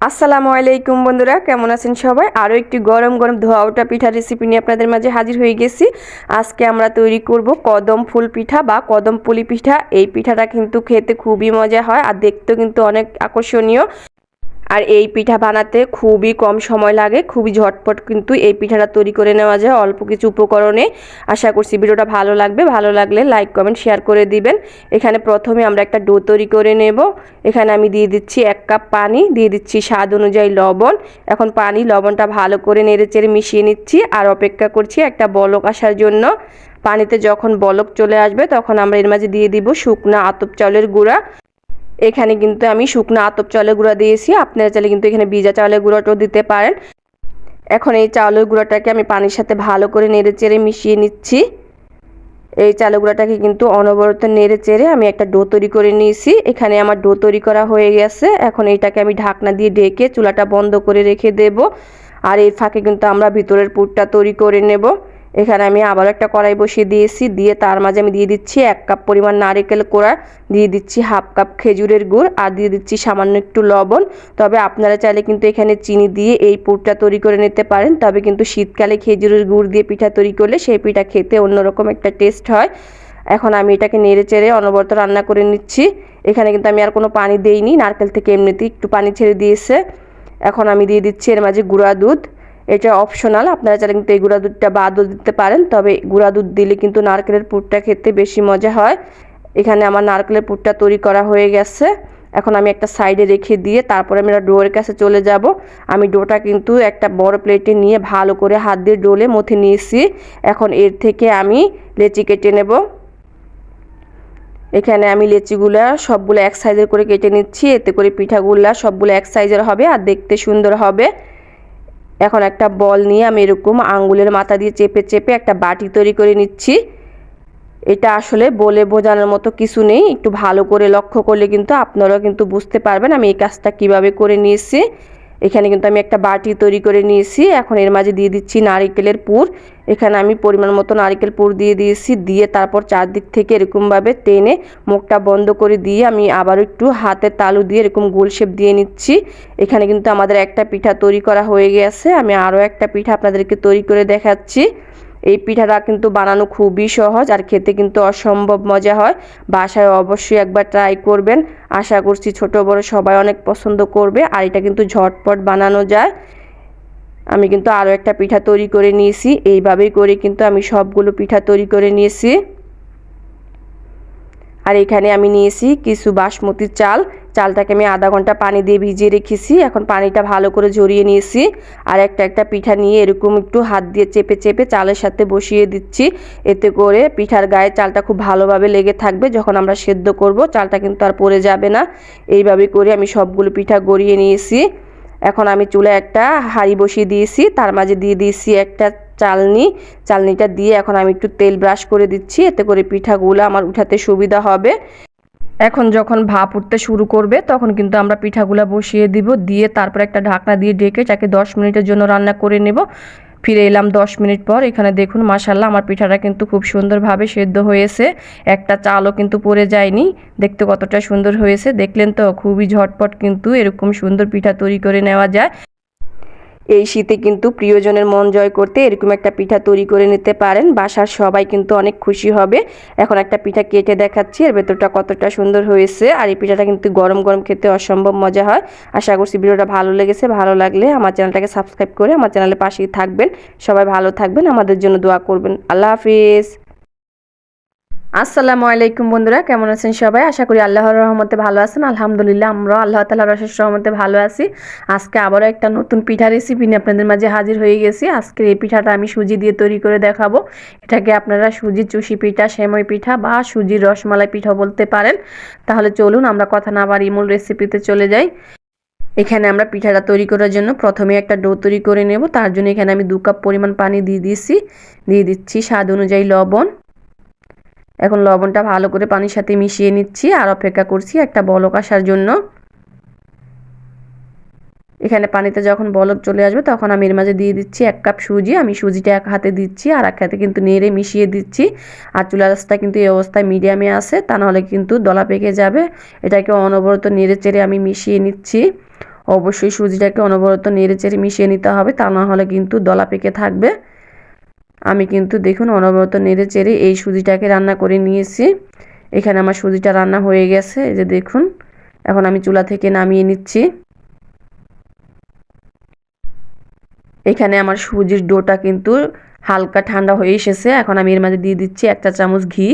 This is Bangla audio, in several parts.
আসসালামু আলাইকুম বন্ধুরা, কেমন আছেন সবাই? আরও একটি গরম গরম ধোয়া ওঠা পিঠা রেসিপি নিয়ে আপনাদের মাঝে হাজির হয়ে গেছি। আজকে আমরা তৈরি করব কদম ফুল পিঠা বা কদম পুলি পিঠা। এই পিঠাটা কিন্তু খেতে খুবই মজা হয় আর দেখতেও কিন্তু অনেক আকর্ষণীয়। আর এই পিঠা বানাতে খুবই কম সময় লাগে, খুবই ঝটপট কিন্তু এই পিঠাটা তৈরি করে নেওয়া যায় অল্প কিছু উপকরণে। আশা করছি ভিডিওটা ভালো লাগবে, ভালো লাগলে লাইক কমেন্ট শেয়ার করে দিবেন। এখানে প্রথমে আমরা একটা ডো তৈরি করে নেব। এখানে আমি দিয়ে দিচ্ছি এক কাপ পানি, দিয়ে দিচ্ছি স্বাদ অনুযায়ী লবণ। এখন পানি, লবণটা ভালো করে নেড়ে চেড়ে মিশিয়ে নিচ্ছি আর অপেক্ষা করছি একটা বলক আসার জন্য। পানিতে যখন বলক চলে আসবে তখন আমরা এর মাঝে দিয়ে দিব শুকনা আতপ চাউলের গুঁড়া। এখানে কিন্তু আমি শুকনো আতপ চালের গুঁড়া দিয়েছি। আপনারা চাইলে কিন্তু এখানে ভিজা চাউলের গুঁড়োটাও দিতে পারেন। এখন এই চাউলের গুঁড়োটাকে আমি পানির সাথে ভালো করে নেড়ে চেড়ে মিশিয়ে নিচ্ছি। এই চালের গুঁড়াটাকে কিন্তু অনবরত নেড়ে চেড়ে আমি একটা ডো তৈরি করে নিয়েছি। এখানে আমার ডো তৈরি করা হয়ে গেছে। এখন এইটাকে আমি ঢাকনা দিয়ে ঢেকে চুলাটা বন্ধ করে রেখে দেব। আর এর ফাঁকে কিন্তু আমরা ভিতরের পুরটা তৈরি করে নেব। এখানে আমি আবার একটা কড়াই বসিয়ে দিয়েছি। দিয়ে তার মাঝে আমি দিয়ে দিচ্ছি এক কাপ পরিমাণ নারিকেল কোড়া, দিয়ে দিচ্ছি হাফ কাপ খেজুরের গুড়, আর দিয়ে দিচ্ছি সামান্য একটু লবণ। তবে আপনারা চাইলে কিন্তু এখানে চিনি দিয়ে এই পুরটা তৈরি করে নিতে পারেন। তবে কিন্তু শীতকালে খেজুরের গুড় দিয়ে পিঠা তৈরি করলে সেই পিঠা খেতে অন্যরকম একটা টেস্ট হয়। এখন আমি এটাকে নেড়ে চেড়ে অনবরত রান্না করে নিচ্ছি। এখানে কিন্তু আমি আর কোনো পানি দেইনি। নারকেল থেকে এমনিতেই একটু পানি ছেড়ে দিয়েছে। এখন আমি দিয়ে দিচ্ছি এর মাঝে গুঁড়া দুধ। এটা অপশনাল আপনারা চাইলে কিন্তু এই গুঁড়া দুধটা বাদও দিতে পারেন, তবে গুঁড়া দুধ দিলে কিন্তু নারকেলের পুরটা খেতে বেশি মজা হয়। এখানে আমার নারকেলের পুরটা তৈরি করা হয়ে গেছে। এখন আমি একটা সাইডে রেখে দিয়ে তারপরে আমি ডোয়ের কাছে চলে যাব। আমি ডোটা কিন্তু একটা বড় প্লেটে নিয়ে ভালো করে হাত দিয়ে ডোলে মথে নিয়েছি। এখন এর থেকে আমি লেচি কেটে নেব। এখানে আমি লেচিগুলা সবগুলো এক সাইজের করে কেটে নিচ্ছি। এতে করে পিঠাগুলা সবগুলো এক সাইজের হবে আর দেখতে সুন্দর হবে। এখন একটা বল নিয়ে আমি এরকম আঙ্গুলের মাথা দিয়ে চেপে চেপে একটা বাটি তৈরি করে নিচ্ছি। এটা আসলে বলে বোঝানোর মতো কিছু নেই। একটু ভালো করে লক্ষ্য করলে কিন্তু আপনারাও কিন্তু বুঝতে পারবেন আমি এই কাজটা কীভাবে করে নিয়েছি। এখানে কিন্তু আমি একটা বাটি তৈরি করে নিয়েছি। এখন এর মাঝে দিয়ে দিচ্ছি নারিকেলের পুর। এখানে আমি পরিমাণ মতো নারিকেল পুর দিয়ে দিয়েছি। দিয়ে তারপর চারদিক থেকে এরকমভাবে টেনে মুখটা বন্ধ করে দিয়ে আমি আবার একটু হাতে তালু দিয়ে এরকম গোল শেপ দিয়ে নিচ্ছি। এখানে কিন্তু আমাদের একটা পিঠা তৈরি করা হয়ে গেছে। আমি আরও একটা পিঠা আপনাদেরকে তৈরি করে দেখাচ্ছি। এই পিঠাটা কিন্তু বানানো খুবই সহজ আর খেতে কিন্তু অসম্ভব মজা হয়। বাসায় অবশ্যই একবার ট্রাই করবেন। আশা করছি ছোট বড় সবাই অনেক পছন্দ করবে আর এটা কিন্তু ঝটপট বানানো যায়। আমি কিন্তু আরও একটা পিঠা তৈরি করে নিয়েছি। এইভাবেই করে কিন্তু আমি সবগুলো পিঠা তৈরি করে নিয়েছি। আর এখানে আমি নিয়েছি কিছু বাসমতি চাল। চালটাকে আমি আধা ঘণ্টা পানি দিয়ে ভিজিয়ে রেখেছি। এখন পানিটা ভালো করে ঝরিয়ে নিয়েছি। আর একটা একটা পিঠা নিয়ে এরকম একটু হাত দিয়ে চেপে চেপে চালের সাথে বসিয়ে দিচ্ছি। এতে করে পিঠার গায়ে চালটা খুব ভালোভাবে লেগে থাকবে। যখন আমরা সেদ্ধ করব, চালটা কিন্তু আর পড়ে যাবে না। এইভাবে করে আমি সবগুলো পিঠা গড়িয়ে নিয়েছি। এখন আমি চুলে একটা হাঁড়ি বসিয়ে দিয়েছি। তার মাঝে দিয়ে দিয়েছি একটা চালনি, চালনিটা দিয়ে এখন আমি একটু তেল ব্রাশ করে দিচ্ছি, এতে করে পিঠাগুলো আমার উঠাতে সুবিধা হবে। এখন যখন ভাপ উঠতে শুরু করবে, তখন কিন্তু আমরা পিঠাগুলো বসিয়ে দিব, দিয়ে তারপর একটা ঢাকনা দিয়ে ডেকে তাকে দশ মিনিটের জন্য রান্না করে নেব। ফিরে এলাম দশ মিনিট পর, এখানে দেখুন মাসাল্লাহ আমার পিঠাটা কিন্তু খুব সুন্দরভাবে সেদ্ধ হয়েছে। একটা চালও কিন্তু পড়ে যায়নি, দেখতে কতটা সুন্দর হয়েছে। দেখলেন তো, খুবই ঝটপট কিন্তু এরকম সুন্দর পিঠা তৈরি করে নেওয়া যায়। এই শীতে কিন্তু প্রিয়জনের মন জয় করতে এরকম একটা পিঠা তৈরি করে নিতে পারেন। বাসার সবাই কিন্তু অনেক খুশি হবে। এখন একটা পিঠা কেটে দেখাচ্ছি, এর ভেতরটা কতটা সুন্দর হয়েছে। আর এই পিঠাটা কিন্তু গরম গরম খেতে অসম্ভব মজা হয়। আশা করছি ভিডিওটা ভালো লেগেছে। ভালো লাগলে আমার চ্যানেলটাকে সাবস্ক্রাইব করে আমার চ্যানেলের পাশেই থাকবেন। সবাই ভালো থাকবেন, আমাদের জন্য দোয়া করবেন। আল্লাহ হাফিজ। আসসালামু আলাইকুম বন্ধুরা, কেমন আছেন সবাই? আশা করি আল্লাহর রহমতে ভালো আছেন। আলহামদুলিল্লাহ আমরাও আল্লাহ তালার অশেষ রহমতে ভালো আছি। আজকে আবারও একটা নতুন পিঠা রেসিপি নিয়ে আপনাদের মাঝে হাজির হয়ে গেছি। আজকের এই পিঠাটা আমি সুজি দিয়ে তৈরি করে দেখাবো। এটাকে আপনারা সুজি, চুষি পিঠা, সেমই পিঠা বা সুজির রসমালাই পিঠা বলতে পারেন। তাহলে চলুন আমরা কথা না বাড়ি মূল রেসিপিতে চলে যাই। এখানে আমরা পিঠাটা তৈরি করার জন্য প্রথমে একটা ডো তৈরি করে নেব। তার জন্য এখানে আমি দু কাপ পরিমাণ পানি দিয়ে দিয়েছি। দিয়ে দিচ্ছি স্বাদ অনুযায়ী লবণ। এখন লবণটা ভালো করে পানির সাথে মিশিয়ে নিচ্ছি আর অপেক্ষা করছি একটা বলক আসার জন্য। এখানে পানিতে যখন বলক চলে আসবে তখন আমি এর মাঝে দিয়ে দিচ্ছি এক কাপ সুজি। আমি সুজিটা এক হাতে দিচ্ছি আর এক হাতে কিন্তু নেড়ে মিশিয়ে দিচ্ছি। আর চুলা রাস্তা কিন্তু এই অবস্থায় মিডিয়ামে আছে, তা নাহলে কিন্তু দলা পেকে যাবে। এটাকে অনবরত নেড়ে চেড়ে আমি মিশিয়ে নিচ্ছি। অবশ্যই সুজিটাকে অনবরত নেড়ে চেড়ে মিশিয়ে নিতে হবে, তা নাহলে কিন্তু দলা পেকে থাকবে। আমি কিন্তু দেখুন অনবরত নেড়ে চেড়ে এই সুজিটাকে রান্না করে নিয়েছি। এখানে আমার সুজিটা রান্না হয়ে গেছে, এই যে দেখুন। এখন আমি চুলা থেকে নামিয়ে নিচ্ছি। এখানে আমার সুজির ডোটা কিন্তু হালকা ঠান্ডা হয়ে এসেছে। এখন আমি এর মাঝে দিয়ে দিচ্ছি একটা চামচ ঘি।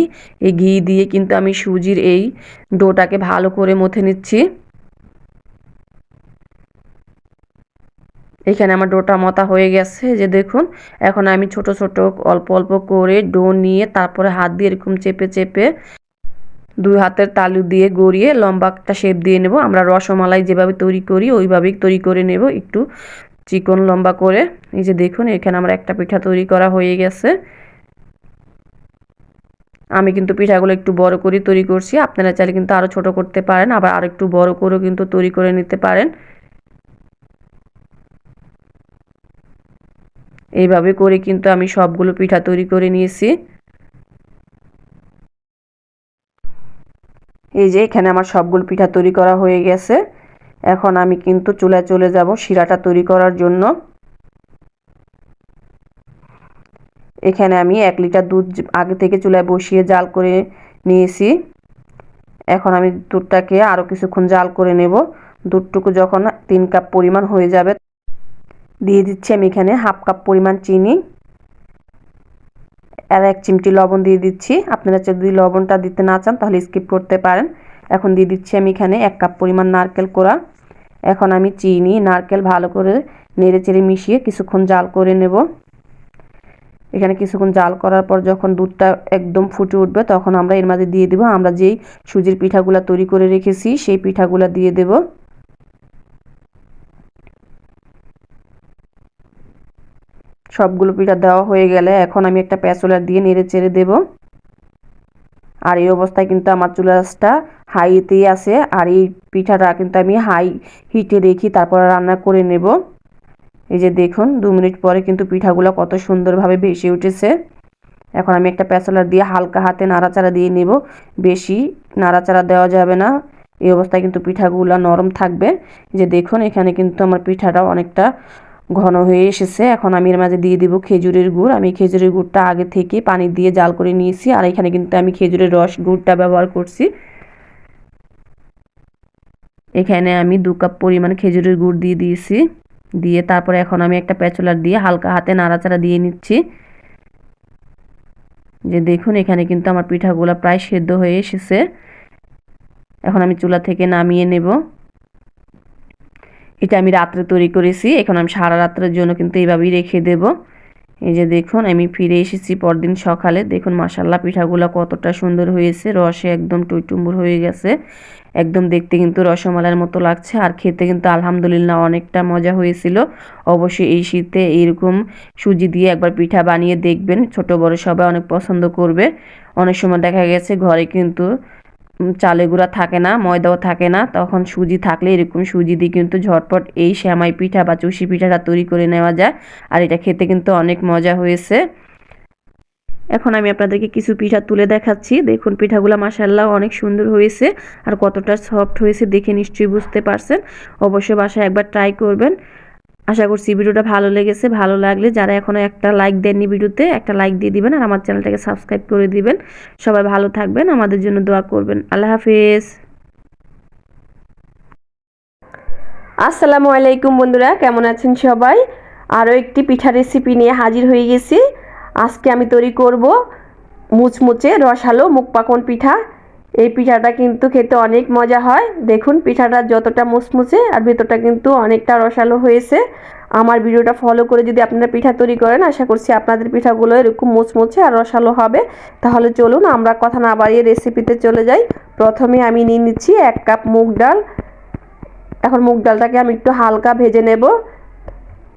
এই ঘি দিয়ে কিন্তু আমি সুজির এই ডোটাকে ভালো করে মথে নিচ্ছি। এখানে আমার ডোটা মতা হয়ে গেছে যে দেখুন। এখন আমি ছোট ছোট অল্প অল্প করে ডো নিয়ে তারপরে হাত দিয়ে এরকম চেপে চেপে দুই হাতের তালু দিয়ে গড়িয়ে লম্বা একটা শেপ দিয়ে নেব। আমরা রসমালাই যেভাবে তৈরি করি, ওইভাবেই তৈরি করে নেব একটু চিকন লম্বা করে। এই যে দেখুন, এখানে আমার একটা পিঠা তৈরি করা হয়ে গেছে। আমি কিন্তু পিঠাগুলো একটু বড় করে তৈরি করছি। আপনারা চাইলে কিন্তু আরও ছোট করতে পারেন, আবার আরেকটু বড় করেও কিন্তু তৈরি করে নিতে পারেন। এইভাবে করে কিন্তু আমি সবগুলো পিঠা তৈরি করে নিয়েছি। এই যে এখানে আমার সবগুলো পিঠা তৈরি করা হয়ে গেছে। এখন আমি কিন্তু চুলায় চলে যাব শিরাটা তৈরি করার জন্য। এখানে আমি এক লিটার দুধ আগে থেকে চুলায় বসিয়ে জাল করে নিয়েছি। এখন আমি দুধটাকে আরও কিছুক্ষণ জাল করে নেব। দুধটুকু যখন তিন কাপ পরিমাণ হয়ে যাবে দিয়ে দিচ্ছি আমি এখানে হাফ কাপ পরিমাণ চিনি আর এক চিমটি লবণ দিয়ে দিচ্ছি। আপনারা যদি লবণটা দিতে না চান তাহলে স্কিপ করতে পারেন। এখন দিয়ে দিচ্ছি আমি এখানে এক কাপ পরিমাণ নারকেল কোড়া। এখন আমি চিনি, নারকেল ভালো করে নেড়ে চেড়ে মিশিয়ে কিছুক্ষণ জাল করে নেব। এখানে কিছুক্ষণ জাল করার পর যখন দুধটা একদম ফুটে উঠবে তখন আমরা এর মাঝে দিয়ে দেব। আমরা যেই সুজির পিঠাগুলো তৈরি করে রেখেছি সেই পিঠাগুলো দিয়ে দেব। সবগুলো পিঠা দেওয়া হয়ে গেলে এখন আমি একটা প্যাচুলার দিয়ে নেড়ে চেড়ে দেব। আর এই অবস্থায় কিন্তু আমার চুলাসটা হাইতেই আছে। আর এই পিঠাটা কিন্তু আমি হাই হিটে রেখি তারপর রান্না করে নেব। এই যে দেখুন, দু মিনিট পরে কিন্তু পিঠাগুলো কত সুন্দরভাবে ভেসে উঠেছে। এখন আমি একটা প্যাচলার দিয়ে হালকা হাতে নাড়াচাড়া দিয়ে নেব। বেশি নাড়াচাড়া দেওয়া যাবে না। এই অবস্থায় কিন্তু পিঠাগুলো নরম থাকবে। যে দেখুন, এখানে কিন্তু আমার পিঠাটা অনেকটা ঘন হয়ে এসেছে। এখন আমি এর মাঝে দিয়ে দিব খেজুরের গুড়। আমি খেজুরের গুড়টা আগে থেকে পানি দিয়ে জাল করে নিয়েছি আর এখানে কিন্তু আমি খেজুরের রস গুড়টা ব্যবহার করছি। এখানে আমি দু কাপ পরিমাণ খেজুরের গুড় দিয়ে দিয়েছি। দিয়ে তারপরে এখন আমি একটা প্যাচুলার দিয়ে হালকা হাতে নাড়াচাড়া দিয়ে নিচ্ছি। যে দেখুন, এখানে কিন্তু আমার পিঠাগুলো প্রায় সেদ্ধ হয়ে এসেছে। এখন আমি চুলা থেকে নামিয়ে নেব। এটা আমি রাত্রে তৈরি করেছি। এখন আমি সারা রাত্রের জন্য কিন্তু এইভাবেই রেখে দেব। এই যে দেখুন, আমি ফিরে এসেছি পরদিন সকালে। দেখুন মাসাল্লা পিঠাগুলো কতটা সুন্দর হয়েছে। রসে একদম টুইটুম্বুর হয়ে গেছে। একদম দেখতে কিন্তু রসমালাইয়ের মতো লাগছে। আর খেতে কিন্তু আলহামদুলিল্লাহ অনেকটা মজা হয়েছিল। অবশ্যই এই শীতে এইরকম সুজি দিয়ে একবার পিঠা বানিয়ে দেখবেন। ছোট বড় সবাই অনেক পছন্দ করবে। অনেক সময় দেখা গেছে, ঘরে কিন্তু চালে গুঁড়া থাকে না, ময়দাও থাকে না, তখন সুজি থাকলে এরকম সুজি দিয়ে কিন্তু ঝটপট এই শ্যামাই পিঠা বা চুষি পিঠাটা তৈরি করে নেওয়া যায়। আর এটা খেতে কিন্তু অনেক মজা হয়েছে। এখন আমি আপনাদেরকে কিছু পিঠা তুলে দেখাচ্ছি। দেখুন, পিঠাগুলো মাসাল্লাহ অনেক সুন্দর হয়েছে আর কতটা সফট হয়েছে দেখে নিশ্চয়ই বুঝতে পারছেন। অবশ্যই বাসায় একবার ট্রাই করবেন। আশা করছি ভিডিওটা ভালো লেগেছে। ভালো লাগলে যারা এখনও একটা লাইক দেননি ভিডিওতে, একটা লাইক দিয়ে দিবেন আর আমার চ্যানেলটাকে সাবস্ক্রাইব করে দিবেন। সবাই ভালো থাকবেন, আমাদের জন্য দোয়া করবেন। আল্লাহ হাফিজ। আসসালামু আলাইকুম বন্ধুরা, কেমন আছেন সবাই? আরও একটি পিঠা রেসিপি নিয়ে হাজির হয়ে গেছি। আজকে আমি তৈরি করব মুচমুচে রসালো মুখ পাকন পিঠা। এই পিঠাটা কিন্তু খেতে অনেক মজা হয়। দেখুন পিঠাটা যতটা মুচমুচে আর ভেতরটা কিন্তু অনেকটা রসালো হয়েছে। আমার ভিডিওটা ফলো করে যদি আপনারা পিঠা তৈরি করেন, আশা করছি আপনাদের পিঠাগুলো এরকম মুচমুচে আর রসালো হবে। তাহলে চলুন আমরা কথা না বাড়িয়ে রেসিপিতে চলে যাই। প্রথমে আমি নিয়ে নিচ্ছি এক কাপ মুগ ডাল। এখন মুগ ডালটাকে আমি একটু হালকা ভেজে নেব।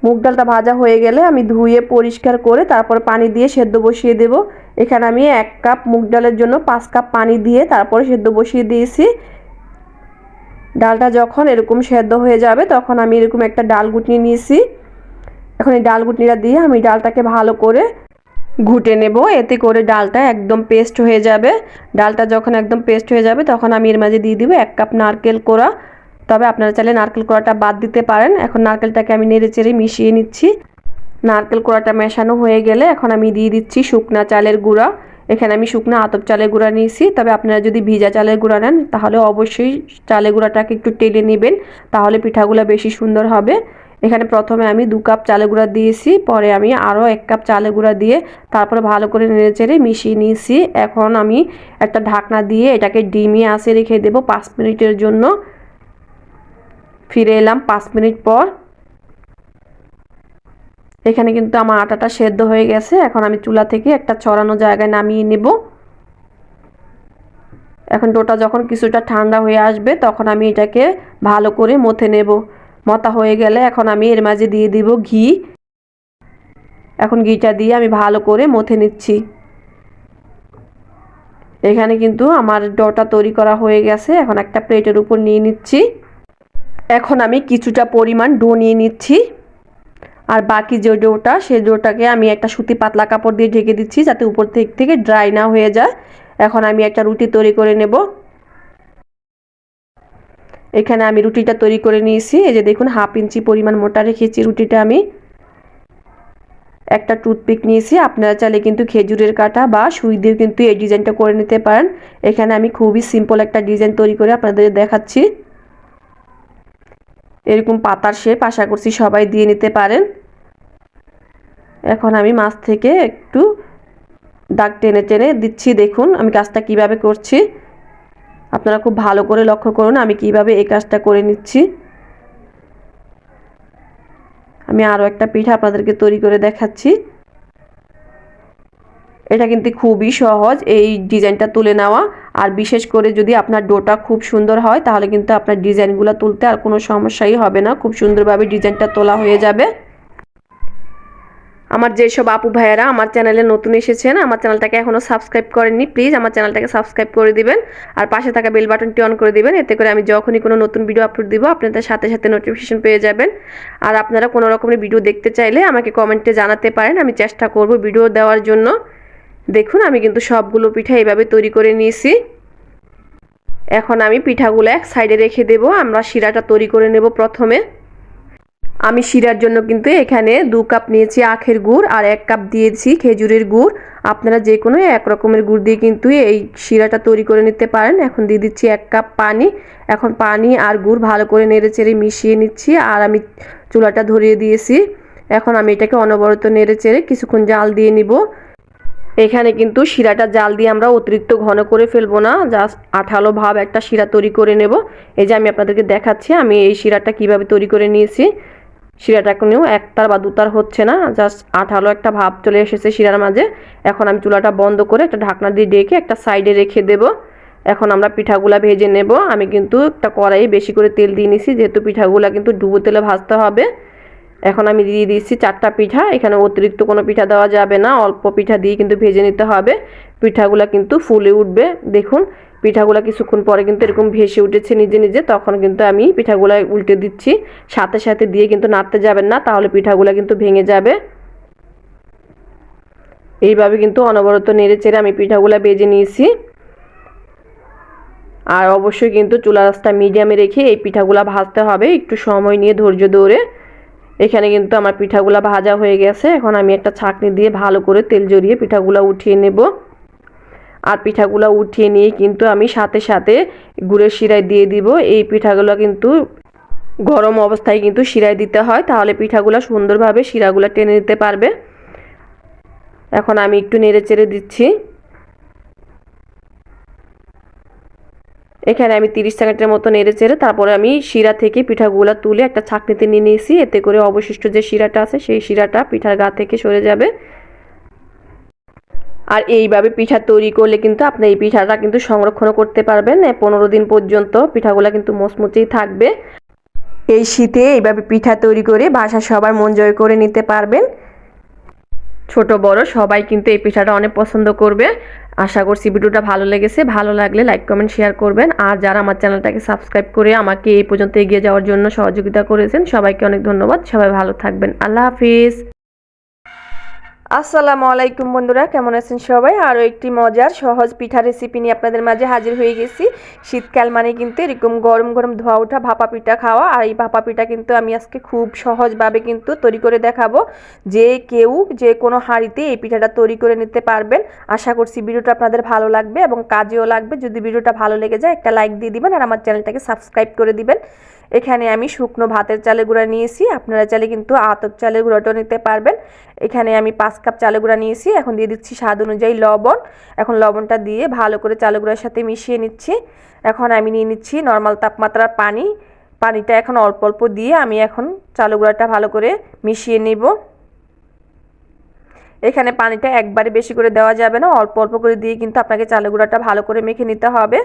মুগ ডালটা ভাজা হয়ে গেলে আমি ধুয়ে পরিষ্কার করে তারপর পানি দিয়ে সেদ্ধ বসিয়ে দেব। এখানে আমি এক কাপ মুগ ডালের জন্য পাঁচ কাপ পানি দিয়ে তারপরে সেদ্ধ বসিয়ে দিয়েছি। ডালটা যখন এরকম সেদ্ধ হয়ে যাবে তখন আমি এরকম একটা ডাল গুটনি নিয়েছি। এখন এই ডাল গুটনিটা দিয়ে আমি ডালটাকে ভালো করে ঘুটে নেব। এতে করে ডালটা একদম পেস্ট হয়ে যাবে। ডালটা যখন একদম পেস্ট হয়ে যাবে তখন আমি এর মাঝে দিয়ে দিব এক কাপ নারকেল কোড়া। তবে আপনারা চাইলে নারকেল কোড়াটা বাদ দিতে পারেন। এখন নারকেলটাকে আমি নেড়ে চেড়ে মিশিয়ে নিচ্ছি। নারকেল কোড়াটা মেশানো হয়ে গেলে এখন আমি দিয়ে দিচ্ছি শুকনা চালের গুঁড়া। এখানে আমি শুকনো আতপ চালের গুঁড়া নিয়েছি। তবে আপনারা যদি ভিজা চালের গুঁড়া নেন, তাহলে অবশ্যই চালের গুঁড়াটাকে একটু টেলে নেবেন, তাহলে পিঠাগুলো বেশি সুন্দর হবে। এখানে প্রথমে আমি দু কাপ চালের গুঁড়া দিয়েছি, পরে আমি আরও এক কাপ চালের গুঁড়া দিয়ে তারপরে ভালো করে নেড়ে চেড়ে মিশিয়ে নিয়েছি। এখন আমি একটা ঢাকনা দিয়ে এটাকে ডিমিয়ে আসে রেখে দেবো পাঁচ মিনিটের জন্য। ফিরে এলাম পাঁচ মিনিট পর। এখানে কিন্তু আমার আটাটা সেদ্ধ হয়ে গেছে। এখন আমি চুলা থেকে একটা ছড়ানো জায়গায় নামিয়ে নেব। এখন ডোটা যখন কিছুটা ঠান্ডা হয়ে আসবে, তখন আমি এটাকে ভালো করে মথে নেব। মতা হয়ে গেলে এখন আমি এর মাঝে দিয়ে দিব ঘি। এখন ঘিটা দিয়ে আমি ভালো করে মথে নিচ্ছি। এখানে কিন্তু আমার ডোটা তৈরি করা হয়ে গেছে। এখন একটা প্লেটের উপর নিয়ে নিচ্ছি। এখন আমি কিছুটা পরিমাণ ডো নিয়ে নিচ্ছি। আর বাকি যে ডোটা সেই ডোটাকে আমি একটা সুতি পাতলা কাপড় দিয়ে ঢেকে দিচ্ছি যাতে উপর থেকে থেকে ড্রাই না হয়ে যায়। এখন আমি একটা রুটি তৈরি করে নেব। এখানে আমি রুটিটা তৈরি করে নিয়েছি। এই যে দেখুন, হাফ ইঞ্চি পরিমাণ মোটা রেখেছি রুটিটা আমি। একটা টুথপিক নিয়েছি। আপনারা চাইলে কিন্তু খেজুরের কাটা বা সুই দিয়ে কিন্তু এই ডিজাইনটা করে নিতে পারেন। এখানে আমি খুবই সিম্পল একটা ডিজাইন তৈরি করে আপনাদের দেখাচ্ছি। এরকম পাতার শেপ আশা করছি সবাই দিয়ে নিতে পারেন। এখন আমি মাছ থেকে একটু দাগ টেনে টেনে দিচ্ছি, দেখুন আমি কাজটা কীভাবে করছি। আপনারা খুব ভালো করে লক্ষ্য করুন আমি কীভাবে এই কাজটা করে নিচ্ছি। আমি আরও একটা পিঠা আপনাদেরকে তৈরি করে দেখাচ্ছি। এটা কিন্তু খুবই সহজ এই ডিজাইনটা তুলে নেওয়া। আর বিশেষ করে যদি আপনার ডোটা খুব সুন্দর হয়, তাহলে কিন্তু আপনার ডিজাইনগুলো তুলতে আর কোনো সমস্যাই হবে না। খুব সুন্দরভাবে ডিজাইনটা তোলা হয়ে যাবে। আমার যেসব আপু ভাইয়েরা আমার চ্যানেলে নতুন এসেছেন, আমার চ্যানেলটাকে এখনও সাবস্ক্রাইব করেননি, প্লিজ আমার চ্যানেলটাকে সাবস্ক্রাইব করে দিবেন। আর পাশে থাকা বেল বাটনটি অন করে দিবেন, এতে করে আমি যখনই কোনো নতুন ভিডিও আপলোড দিব, আপনাদের সাথে সাথে নোটিফিকেশন পেয়ে যাবেন। আর আপনারা কোনো রকমের ভিডিও দেখতে চাইলে আমাকে কমেন্টে জানাতে পারেন, আমি চেষ্টা করব ভিডিও দেওয়ার জন্য। দেখুন, আমি কিন্তু সবগুলো পিঠা এইভাবে তৈরি করে নিয়েছি। এখন আমি পিঠাগুলো এক সাইডে রেখে দেব, আমরা শিরাটা তৈরি করে নেব প্রথমে। আমি শিরার জন্য কিন্তু এখানে দু কাপ নিয়েছি আখের গুড় আর এক কাপ দিয়েছি খেজুরের গুড়। আপনারা যে কোনো এক রকমের গুড় দিয়ে কিন্তু এই শিরাটা তৈরি করে নিতে পারেন। এখন দিয়ে দিচ্ছি এক কাপ পানি। এখন পানি আর গুড় ভালো করে নেড়ে চেড়ে মিশিয়ে নিচ্ছি আর আমি চুলাটা ধরিয়ে দিয়েছি। এখন আমি এটাকে অনবরত নেড়ে চেড়ে কিছুক্ষণ জাল দিয়ে নিব। এখানে কিন্তু শিরাটা জাল দিয়ে আমরা অতিরিক্ত ঘন করে ফেলব না জাস্ট আঠালো ভাব একটা শিরা তৈরি করে নেব। এই যে আমি আপনাদেরকে দেখাচ্ছি, আমি এই শিরাটা কীভাবে তৈরি করে নিয়েছি। শিরাটা এখনও একটার বা দুতার হচ্ছে না জাস্ট আঠালো একটা ভাব চলে এসেছে শিরার মাঝে। এখন আমি চুলাটা বন্ধ করে একটা ঢাকনা দিয়ে ডেকে একটা সাইডে রেখে দেব। এখন আমরা পিঠাগুলা ভেজে নেব। আমি কিন্তু একটা কড়াই বেশি করে তেল দিয়ে নিছি, যেহেতু পিঠাগুলা কিন্তু ডুবো তেলে ভাজতে হবে। এখন আমি দিয়ে দিচ্ছি চারটা পিঠা, এখানে অতিরিক্ত কোনো পিঠা দেওয়া যাবে না, অল্প পিঠা দিয়ে কিন্তু ভেজে নিতে হবে। পিঠাগুলো কিন্তু ফুলে উঠবে, দেখুন। পিঠাগুলো কিছুক্ষণ পরে কিন্তু এরকম ভেসে উঠেছে নিজে নিজে, তখন কিন্তু আমি পিঠাগুলা উল্টে দিচ্ছি। সাথে সাথে দিয়ে কিন্তু নাড়তে যাবেন না, তাহলে পিঠাগুলো কিন্তু ভেঙে যাবে। এইভাবে কিন্তু অনবরত নেড়ে চেড়ে আমি পিঠাগুলো বেজে নিয়েছি। আর অবশ্যই কিন্তু চুলা রাস্তা মিডিয়ামে রেখে এই পিঠাগুলো ভাজতে হবে, একটু সময় নিয়ে ধৈর্য ধরে। এখানে কিন্তু আমার পিঠাগুলা ভাজা হয়ে গেছে। এখন আমি একটা ছাঁকনি দিয়ে ভালো করে তেল জড়িয়ে পিঠাগুলা উঠিয়ে নেব। আর পিঠাগুলো উঠিয়ে নিয়ে কিন্তু আমি সাথে সাথে গুড়ের শিরায় দিয়ে দিব। এই পিঠাগুলো কিন্তু গরম অবস্থায় কিন্তু শিরায় দিতে হয়, তাহলে পিঠাগুলো সুন্দরভাবে শিরাগুলো টেনে নিতে পারবে। এখন আমি একটু নেড়ে চেড়ে দিচ্ছি। এখানে আমি তিরিশ সেকেন্ডের মতো নেড়ে চেড়ে তারপরে আমি শিরা থেকে পিঠাগুলো তুলে একটা ছাকনিতে নিয়ে নিয়েছি। এতে করে অবশিষ্ট যে শিরাটা আছে, সেই শিরাটা পিঠার গা থেকে সরে যাবে। আর এইভাবে পিঠা তৈরি করলে কিন্তু আপনি এই পিঠাটা কিন্তু সংরক্ষণ করতে পারবেন। পনেরো দিন পর্যন্ত পিঠাগুলো কিন্তু মচমচেই থাকবে। এই শীতে এইভাবে পিঠা তৈরি করে বাসা সবার মন জয় করে নিতে পারবেন। ছোট, বড়, সবাই কিন্তু এই পিঠাটা অনেক পছন্দ করবে। আশা করছি ভিডিওটা ভালো লেগেছে। ভালো লাগলে লাইক কমেন্ট শেয়ার করবেন। আর যারা আমার চ্যানেলটাকে সাবস্ক্রাইব করে আমাকে এই পর্যন্ত এগিয়ে যাওয়ার জন্য সহযোগিতা করেছেন, সবাইকে অনেক ধন্যবাদ। সবাই ভালো থাকবেন। আল্লাহ হাফিজ। আসসালামু আলাইকুম বন্ধুরা, কেমন আছেন সবাই? আরও একটি মজার সহজ পিঠা রেসিপি নিয়ে আপনাদের মাঝে হাজির হয়ে গেছি। শীতকাল মানে কিন্তু এরকম গরম গরম ধোয়া ওঠা ভাপা পিঠা খাওয়া, আর এই ভাপা পিঠা কিন্তু আমি আজকে খুব সহজভাবে কিন্তু তৈরি করে দেখাবো। যে কেউ যে কোনো হাঁড়িতে এই পিঠাটা তৈরি করে নিতে পারবেন। আশা করছি ভিডিওটা আপনাদের ভালো লাগবে এবং কাজেও লাগবে। যদি ভিডিওটা ভালো লেগে যায়, একটা লাইক দিয়ে দিবেন আর আমার চ্যানেলটাকে সাবস্ক্রাইব করে দিবেন। এখানে আমি শুকনো ভাতের চালের গুঁড়া নিয়েছি। আপনারা চাইলে কিন্তু আতপ চালের গুঁড়োটাও নিতে পারবেন। এখানে আমি পাঁচ কাপ চালের গুঁড়া নিয়েছি। এখন দিয়ে দিচ্ছি স্বাদ অনুযায়ী লবণ। এখন লবণটা দিয়ে ভালো করে চালের গুঁড়ার সাথে মিশিয়ে নিচ্ছি। এখন আমি নিয়ে নিচ্ছি নর্মাল তাপমাত্রার পানি। পানিটা এখন অল্প অল্প দিয়ে আমি এখন চালের গুঁড়াটা ভালো করে মিশিয়ে নিব। এখানে পানিটা একবারে বেশি করে দেওয়া যাবে না। অল্প অল্প করে দিয়ে কিন্তু আপনাকে চালের গুঁড়াটা ভালো করে মেখে নিতে হবে।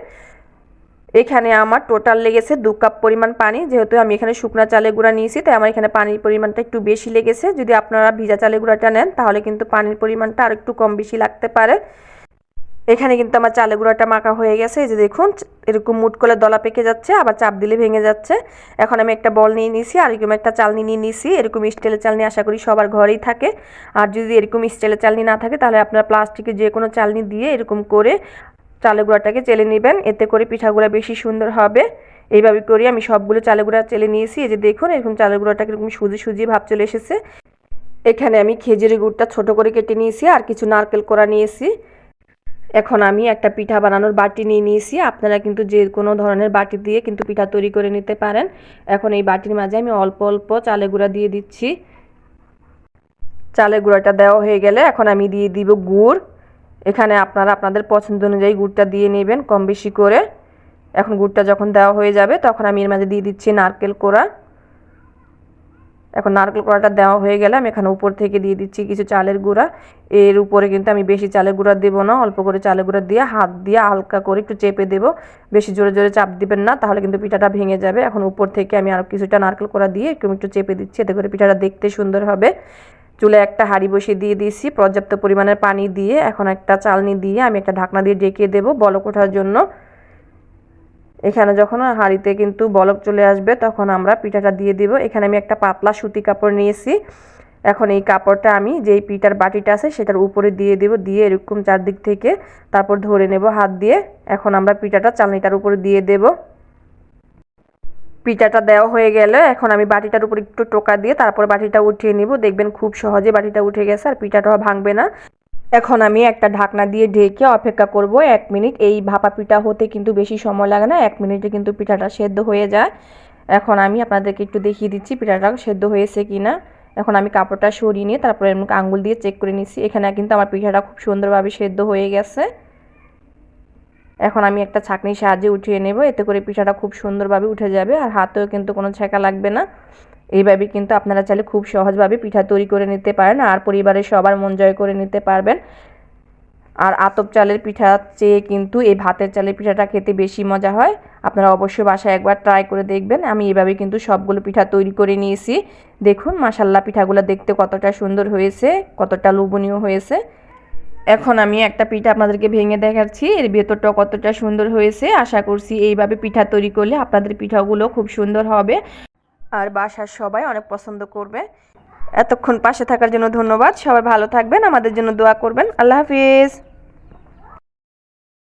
এখানে আমার টোটাল লেগেছে দু কাপ পরিমাণ পানি। যেহেতু আমি এখানে শুকনা চালের গুঁড়া নিয়েছি, তাই আমার এখানে পানির পরিমাণটা একটু বেশি লেগেছে। যদি আপনারা ভিজা চালের গুঁড়াটা নেন, তাহলে কিন্তু পানির পরিমাণটা আর একটু কম বেশি লাগতে পারে। এখানে কিন্তু আমার চালের গুঁড়াটা মাখা হয়ে গেছে। এই যে দেখুন, এরকম মুট করে দলা পেকে যাচ্ছে, আবার চাপ দিলে ভেঙে যাচ্ছে। এখন আমি একটা বল নিয়ে নিয়েছি, আর এরকম একটা চালনি নিয়ে নিয়েছি। এরকম স্টিলের চালনি আশা করি সবার ঘরেই থাকে। আর যদি এরকম স্টিলের চালনি না থাকে, তাহলে আপনারা প্লাস্টিকের যে কোনো চালনি দিয়ে এরকম করে চালের গুঁড়াটাকে চেলে নেবেন। এতে করে পিঠাগুলো বেশি সুন্দর হবে। এইভাবে করে আমি সবগুলো চালের গুঁড়া চেলে নিয়েছি। এই যে দেখুন, এরকম চালের গুঁড়াটা এরকম সুজি সুজি ভাব চলে এসেছে। এখানে আমি খেজুরি গুড়টা ছোট করে কেটে নিয়েছি আর কিছু নারকেল কোড়া নিয়েছি। এখন আমি একটা পিঠা বানানোর বাটি নিয়ে নিয়েছি। আপনারা কিন্তু যে কোনো ধরনের বাটি দিয়ে কিন্তু পিঠা তৈরি করে নিতে পারেন। এখন এই বাটির মাঝে আমি অল্প অল্প চালের গুঁড়া দিয়ে দিচ্ছি। চালের গুঁড়াটা দেওয়া হয়ে গেলে এখন আমি দিয়ে দিব গুড়। এখানে আপনারা আপনাদের পছন্দ অনুযায়ী গুড়টা দিয়ে নেবেন, কম বেশি করে। এখন গুড়টা যখন দেওয়া হয়ে যাবে, তখন আমি এর মাঝে দিয়ে দিচ্ছি নারকেল কোড়া। এখন নারকেল কোড়াটা দেওয়া হয়ে গেলে আমি এখানে উপর থেকে দিয়ে দিচ্ছি কিছু চালের গুঁড়া। এর উপরে কিন্তু আমি বেশি চালের গুঁড়া দেবো না, অল্প করে চালের গুঁড়া দিয়ে হাত দিয়ে হালকা করে একটু চেপে দেবো। বেশি জোরে জোরে চাপ দিবেন না, তাহলে কিন্তু পিঠাটা ভেঙে যাবে। এখন উপর থেকে আমি আরও কিছুটা নারকেল কোড়া দিয়ে একটু একটু চেপে দিচ্ছি, এতে করে পিঠাটা দেখতে সুন্দর হবে। চুলে একটা হাঁড়ি বসিয়ে দিয়ে দিয়েছি, পর্যাপ্ত পরিমাণের পানি দিয়ে, এখন একটা চালনি দিয়ে আমি একটা ঢাকনা দিয়ে ডেকে দেবো বলক ওঠার জন্য। এখানে যখন হাঁড়িতে কিন্তু বলক চলে আসবে, তখন আমরা পিঠাটা দিয়ে দিব। এখানে আমি একটা পাতলা সুতি কাপড় নিয়েছি। এখন এই কাপড়টা আমি যেই পিঠার বাটিটা আছে, সেটার উপরে দিয়ে দেব, দিয়ে এরকম চারদিক থেকে তারপর ধরে নেব হাত দিয়ে। এখন আমরা পিঠাটা চালনিটার উপরে দিয়ে দেবো। পিঠাটা দেওয়া হয়ে গেলে। এখন আমি বাটিটার উপর একটু টোকা দিয়ে তারপর বাটিটা উঠিয়ে নিব। দেখবেন খুব সহজে বাটিটা উঠে গেছে আর পিঠাটাও ভাঙবে না। এখন আমি একটা ঢাকনা দিয়ে ঢেকে অপেক্ষা করব এক মিনিট। এই ভাপা পিঠা হতে কিন্তু বেশি সময় লাগে না। এক মিনিটে কিন্তু পিঠাটা সেদ্ধ হয়ে যায়। এখন আমি আপনাদেরকে একটু দেখিয়ে দিচ্ছি পিঠাটা সেদ্ধ হয়েছে কি না এখন আমি কাপড়টা সরিয়ে নিয়ে তারপরে আঙুল দিয়ে চেক করে নিচ্ছি। এখানে কিন্তু আমার পিঠাটা খুব সুন্দরভাবে সেদ্ধ হয়ে গেছে। এখন আমি একটা ছাঁকনির সাহায্যে উঠিয়ে নেব। এতে করে পিঠাটা খুব সুন্দরভাবে উঠে যাবে আর হাতেও কিন্তু কোনো ছেঁকা লাগবে না। এইভাবে কিন্তু আপনারা চাইলে খুব সহজভাবে পিঠা তৈরি করে নিতে পারেন আর পরিবারের সবার মন জয় করে নিতে পারবেন। আর আতপ চালের পিঠা চেয়ে কিন্তু এই ভাতের চালের পিঠাটা খেতে বেশি মজা হয়। আপনারা অবশ্যই বাসায় একবার ট্রাই করে দেখবেন। আমি এভাবে কিন্তু সবগুলো পিঠা তৈরি করে নিয়েছি। দেখুন মাসাল্লা পিঠাগুলো দেখতে কতটা সুন্দর হয়েছে, কতটা লোভনীয় হয়েছে। এখন আমি একটা পিঠা আপনাদেরকে ভেঙে দেখাচ্ছি। এর ভেতরটা কতটা সুন্দর হয়েছে। আশা করছি এইভাবে পিঠা তৈরি করলে আপনাদের পিঠাগুলো খুব সুন্দর হবে। আর বাসার সবাই অনেক পছন্দ করবে। এতক্ষণ পাশে থাকার জন্য ধন্যবাদ। সবাই ভালো থাকবেন। আমাদের জন্য দোয়া করবেন। আল্লাহ হাফিজ।